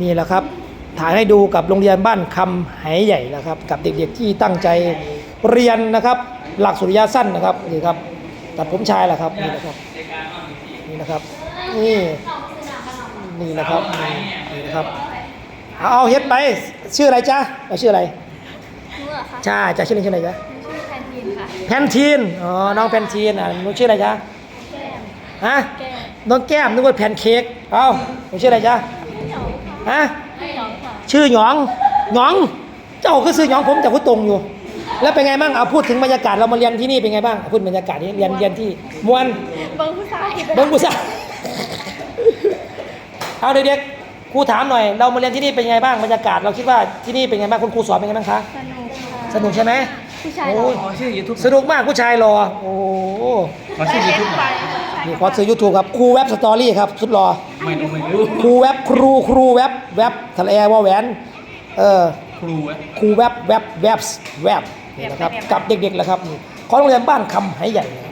นี่แหละครับ ถ่ายให้ดูกับโรงเรียนบ้านคำไหใหญ่นะครับ กับเด็กๆที่ตั้งใจเรียนนะครับ หลักสุริยะสั้นนะครับนี่ครับตัดผมชายแหละครับนี่นะครับนี่นะครับ นี่นี่นะครับนี่นี่นะครับเอาเอาเฮ็ดไปชื่ออะไรจ๊ะเอาชื่ออะไรหนูเหรอคะใช่จะชื่อเล่นชื่ออะไรจ๊ะหนูชื่อแพนทีนค่ะแพนทีนอ๋อน้องแพนทีนอะหนูชื่ออะไรจ๊ะแก้มฮะแก้มน้องแก้มนึกว่าแพนเค้กเอ้าหนูชื่ออะไรจ๊ะหยองค่ะ ฮะหยองค่ะชื่อหยองหยอง เจ้าก็ซื้อหยองผมแต่ก็ตรงอยู่ แล้วเป็นไงบ้างเอาพูดถึงบรรยากาศเรามาเรียนที่นี่เป็นไงบ้างพูดบรรยากาศนี้เรียนเรียนที่มวนเบิ้งผู้ชายเบิ้งกุศลเอาเด็กๆครูถามหน่อย เรามาเรียนที่นี่เป็นไงบ้างบรรยากาศเราคิดว่าที่นี่เป็นไงบ้างคุณครูสอนเป็นไงบ้างคะสนุกค่ะสนุกใช่ไหมผู้ชายโอ้หล่ยอขอชื่อยูทูบสนุกมากผู้ชายรอโอ้โหขอชื่อยูทูบหน่อยนี่ขอซื้อยูทูบครับครูเว็บสตอรี่ครับสุดรอ ไม่รู้ไม่รู้ครูเว็บครูครูเว็บเว็บทะเลว่าแหวนเออครูอะครูแวบแวบแวบแวบนี่นะครับกับเด็กๆแหละครับนี่ของโรงเรียนบ้านคำไหใหญ่นะครับ